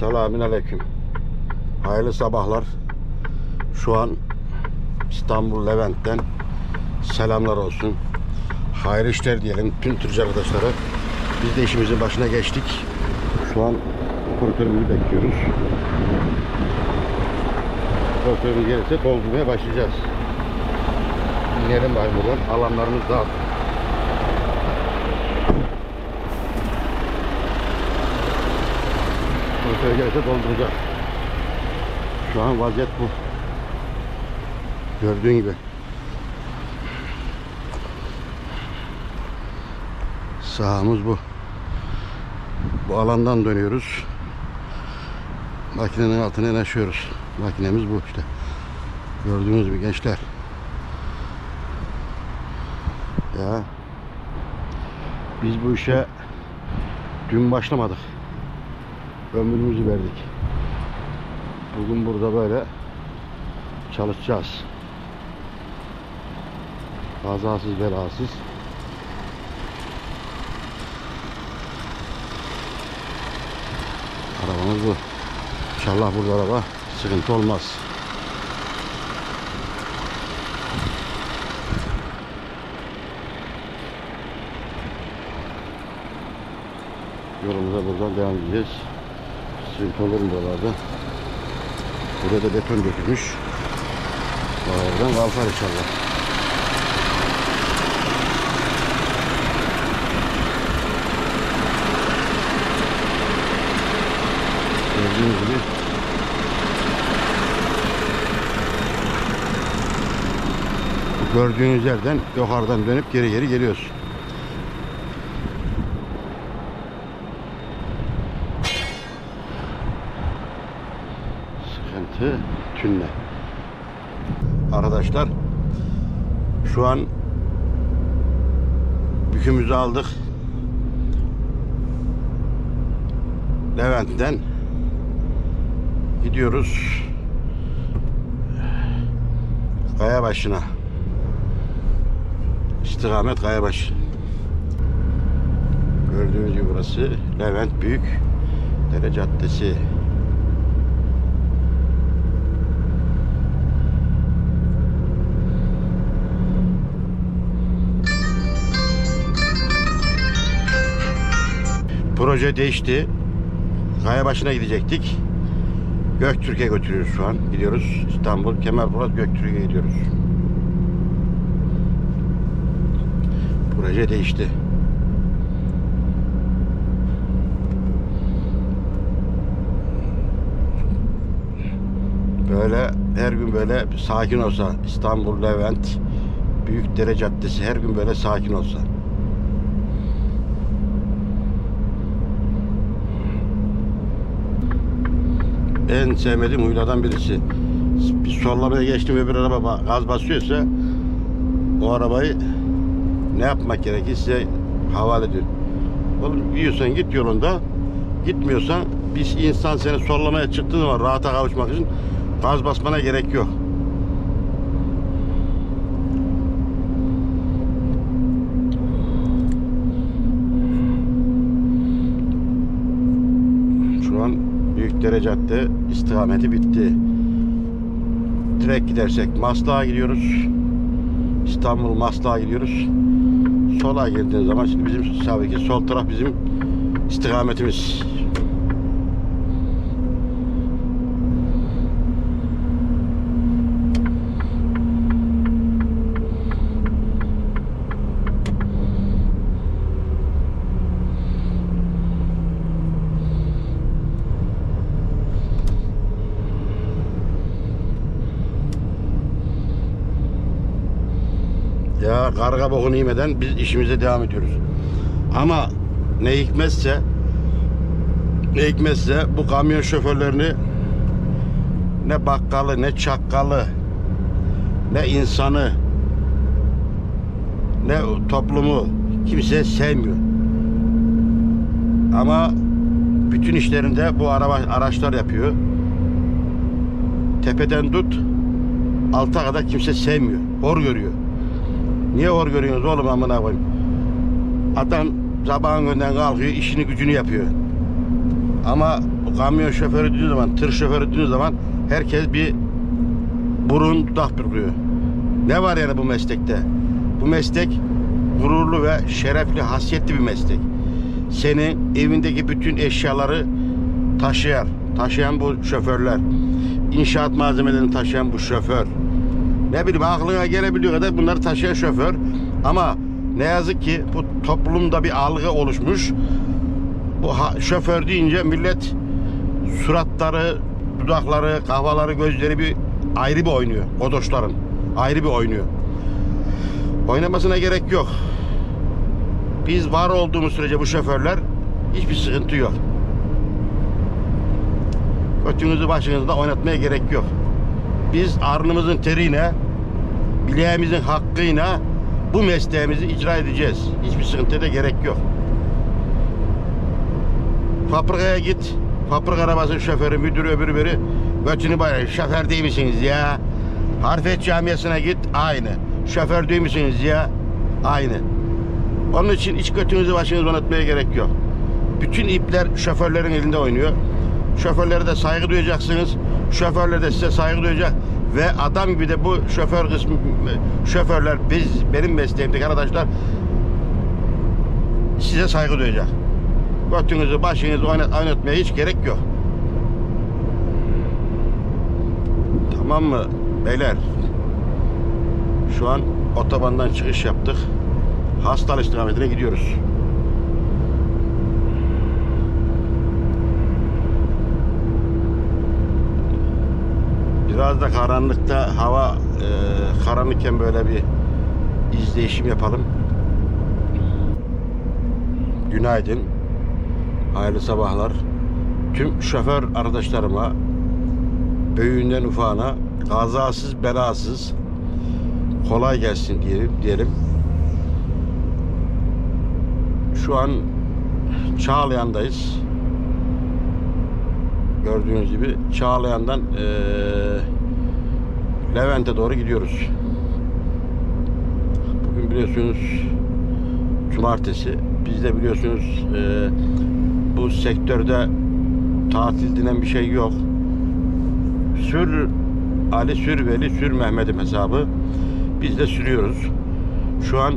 Selamün aleyküm. Hayırlı sabahlar. Şu an İstanbul Levent'ten selamlar olsun. Hayırlı işler diyelim tüm Türkçe arkadaşlara. Biz de işimizin başına geçtik. Şu an operatörümüzü bekliyoruz. Operatörümüz gelirse doldurmaya başlayacağız. İnelim bari buradan. Alanlarımız dağıt. Operatör gelirse dolduracak. Şu an vaziyet bu. Gördüğün gibi. Sahamız bu. Bu alandan dönüyoruz. Makinenin altına yanaşıyoruz. Makinemiz bu işte. Gördüğünüz gibi gençler. Ya biz bu işe dün başlamadık. Ömrümüzü verdik. Bugün burada böyle çalışacağız. Kazasız belasız. Arabamız bu. İnşallah burada araba sıkıntı olmaz. Yolumuza buradan devam edeceğiz. Sıkıntı olur mu buralarda? Burada da beton dökülmüş. Oradan kalkar inşallah. Gördüğünüz gibi gördüğünüz yerden yukarıdan dönüp geri geri geliyoruz. Tünne. Arkadaşlar şu an yükümüzü aldık. Levent'ten gidiyoruz Kayabaşı'na. İstikamet Kayabaşı. Gördüğünüz gibi burası Levent Büyük Dere Caddesi. Proje değişti. Kayabaşı'na gidecektik. Göktürk'e götürüyoruz şu an. Gidiyoruz İstanbul, Kemalpaşa, Göktürk'e gidiyoruz. Proje değişti. Böyle her gün böyle sakin olsa İstanbul, Levent, Büyükdere Caddesi her gün böyle sakin olsa. En sevmediğim huylardan birisi. Bir sollamaya geçtim öbür araba ba- gaz basıyorsa o arabayı ne yapmak gerekir size havale ediyorum. Oğlum gidiyorsan git yolunda gitmiyorsan biz insan seni sollamaya çıktığı zaman rahata kavuşmak için gaz basmana gerek yok. Şu an Büyükdere Cadde istikameti bitti. Direkt gidersek Maslak'a gidiyoruz. İstanbul Maslak'a gidiyoruz. Sola girdiğiniz zaman şimdi bizim tabii ki sol taraf bizim istikametimiz. Ya karga bokunu yemeden biz işimize devam ediyoruz. Ama ne hikmetse ne hikmetse bu kamyon şoförlerini ne bakkalı ne çakkalı ne insanı ne toplumu kimse sevmiyor. Ama bütün işlerinde bu araba araçlar yapıyor. Tepeden tut alta kadar kimse sevmiyor. Hor görüyor. Niye hor görüyorsunuz oğlum amına koyayım? Adam sabahın önden kalkıyor, işini gücünü yapıyor. Ama bu kamyon şoförü dediği zaman, tır şoförü dediği zaman herkes bir burun dudak bürküyor. Ne var yani bu meslekte? Bu meslek gururlu ve şerefli, hasiyetli bir meslek. Senin evindeki bütün eşyaları taşıyan, taşıyan bu şoförler. İnşaat malzemelerini taşıyan bu şoför. Ne bileyim aklına gelebiliyor kadar bunları taşıyan şoför. Ama ne yazık ki bu toplumda bir algı oluşmuş. Bu şoför deyince millet suratları, dudakları, kahvaları, gözleri bir ayrı bir oynuyor. Godoşların ayrı bir oynuyor. Oynamasına gerek yok. Biz var olduğumuz sürece bu şoförler hiçbir sıkıntı yok. Götünüzü başınızda oynatmaya gerek yok. Biz arnımızın teriyle, bileğimizin hakkıyla bu mesleğimizi icra edeceğiz. Hiçbir sıkıntıya da gerek yok. Fabrikaya git. Fabrika arabasının şoförü, müdürü, öbürü biri. Götünü bayar. Şoför değil misiniz ya? Harfet camiasına git. Aynı. Şoför değil misiniz ya? Aynı. Onun için iç götünüzü başınızı oynatmaya gerek yok. Bütün ipler şoförlerin elinde oynuyor. Şoförlere de saygı duyacaksınız. Şoförler de size saygı duyacak. Ve adam gibi de bu şoför kısmı şoförler biz benim mesleğimdeki arkadaşlar size saygı duyacak. Götünüzü başınızı oynat, oynatmaya hiç gerek yok. Tamam mı beyler? Şu an otobandan çıkış yaptık. Hastal istikametine gidiyoruz. Biraz da karanlıkta hava e, karanlıkken böyle bir izleyişim yapalım. Günaydın. Hayırlı sabahlar. Tüm şoför arkadaşlarıma büyüğünden ufağına kazasız belasız kolay gelsin diyelim. diyelim. Şu an Çağlayan'dayız. Gördüğünüz gibi Çağlayan'dan eee Levent'e doğru gidiyoruz. Bugün biliyorsunuz cumartesi. Biz de biliyorsunuz eee, bu sektörde tatil denen bir şey yok. Sür Ali Sürveli Sür Mehmet'im hesabı. Biz de sürüyoruz. Şu an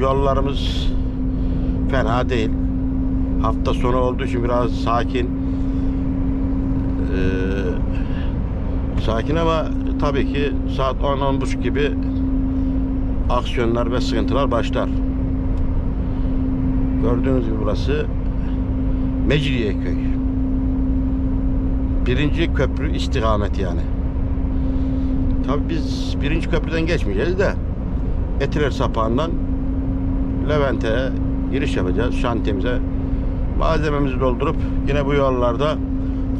yollarımız fena değil. Hafta sonu olduğu için biraz sakin. Sakin ama tabii ki saat 10-10.30 gibi aksiyonlar ve sıkıntılar başlar. Gördüğünüz gibi burası Mecidiyeköy. Birinci köprü istikamet yani. Tabii biz birinci köprüden geçmeyeceğiz de Etiler sapağından Levent'e giriş yapacağız şantiyemize. Malzememizi doldurup yine bu yollarda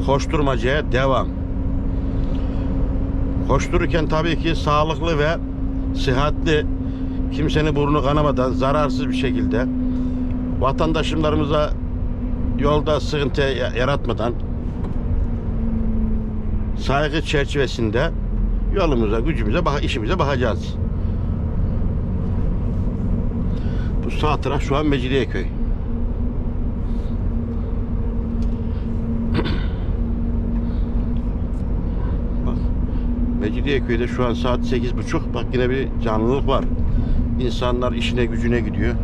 koşturmacaya devam. Koştururken tabii ki sağlıklı ve sıhhatli kimsenin burnu kanamadan zararsız bir şekilde vatandaşlarımıza yolda sıkıntı ya- yaratmadan saygı çerçevesinde yolumuza, gücümüze, bak- işimize bakacağız. Bu sağ taraf şu an Mecidiyeköy. Bak. Mecidiyeköy'de şu an saat sekiz buçuk. Bak yine bir canlılık var. İnsanlar işine gücüne gidiyor.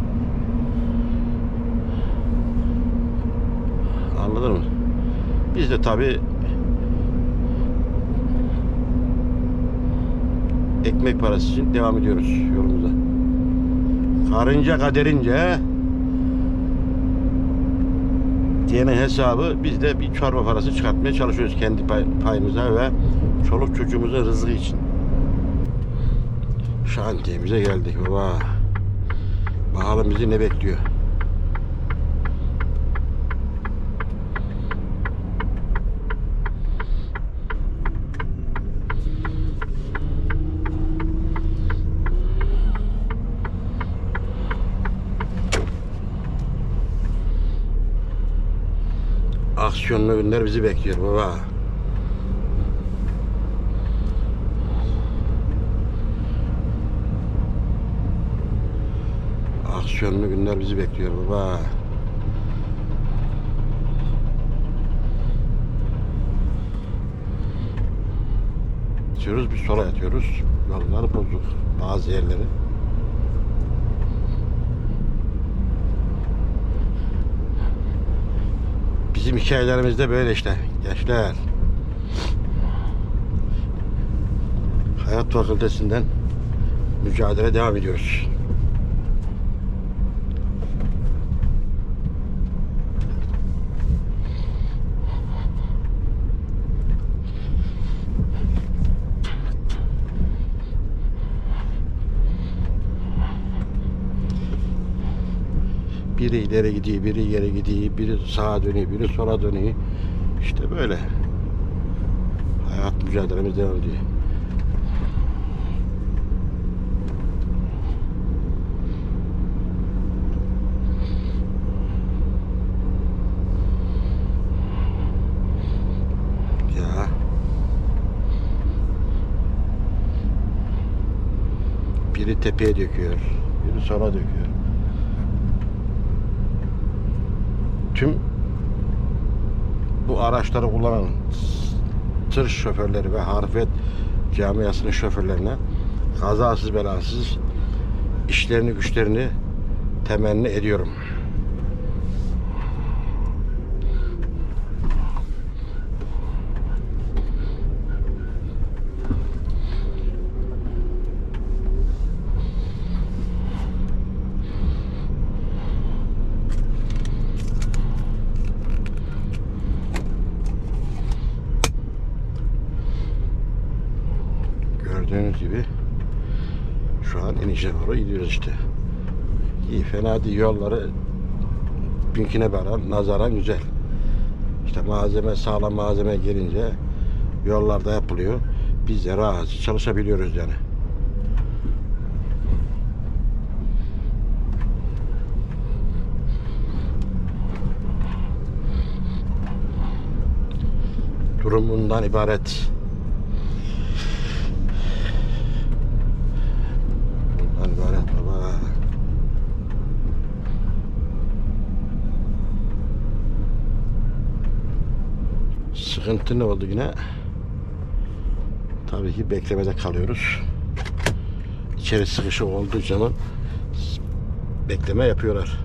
Anladın mı? Biz de tabi ekmek parası için devam ediyoruz yolumuza. Karınca kaderince diyenin hesabı biz de bir çorba parası çıkartmaya çalışıyoruz kendi pay- payımıza ve çoluk çocuğumuzun rızkı için. Şantiyemize geldik baba. Bakalım bizi ne bekliyor. Aksiyonlu günler bizi bekliyor baba. şanlı günler bizi bekliyor baba. Geçiyoruz, bir sola yatıyoruz. Yolları bozduk bazı yerleri. Bizim hikayelerimiz de böyle işte gençler. Hayat Fakültesinden mücadele devam ediyoruz. Biri ileri gidiyor, biri geri gidiyor, biri sağa dönüyor, biri sola dönüyor. İşte böyle. Hayat mücadelemiz devam ediyor. Biri tepeye döküyor, biri sola döküyor. Tüm bu araçları kullanan tır şoförleri ve harfiyet camiasının şoförlerine kazasız belasız işlerini güçlerini temenni ediyorum. Gördüğünüz gibi inişe doğru gidiyoruz işte. İyi fena değil yolları dünküne nazaran, nazaran güzel. İşte malzeme sağlam malzeme gelince yollarda yapılıyor. Biz de rahat çalışabiliyoruz yani. Durum bundan ibaret. Bundan ibaret baba. Sıkıntı ne oldu yine? Tabii ki beklemede kalıyoruz. İçeri sıkışık olduğu zaman bekleme yapıyorlar.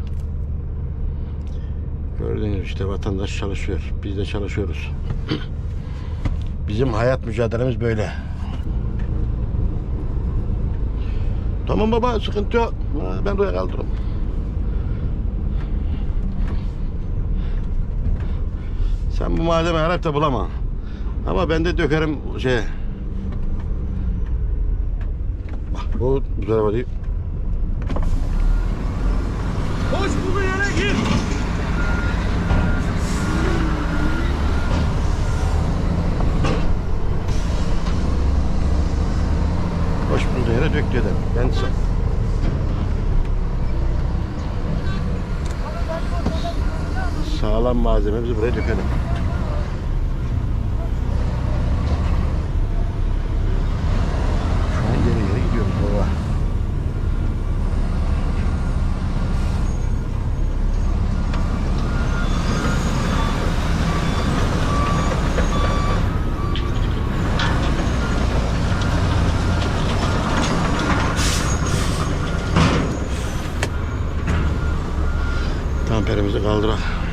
Gördüğünüz işte vatandaş çalışıyor. Biz de çalışıyoruz. Bizim hayat mücadelemiz böyle. Tamam baba sıkıntı yok. Ben buraya kaldırırım. Sen bu malzemeyi arayıp da bulama. Ama ben de dökerim şey. Bak bu bu tarafa değil. Koş bu yere gir. Hoş bulduğu yere dök dedim. Ben Sağlam malzememizi buraya dökelim. Şu an geri geri gidiyoruz baba. Tamperimizi kaldırak.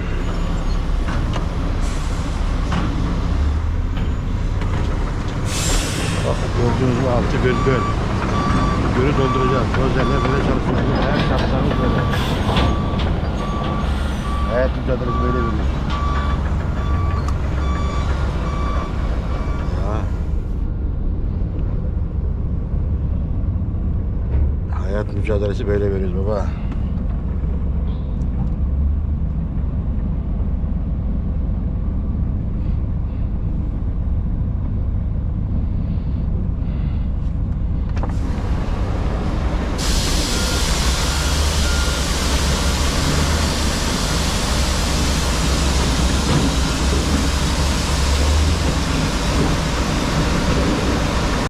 Gördüğünüz gibi altı göl göl. Gölü dolduracağız. Dozeller böyle çalışıyor. Her şartlarımız böyle. Hayat mücadelesi böyle veriyor. Ya. Hayat mücadelesi böyle veriyoruz baba.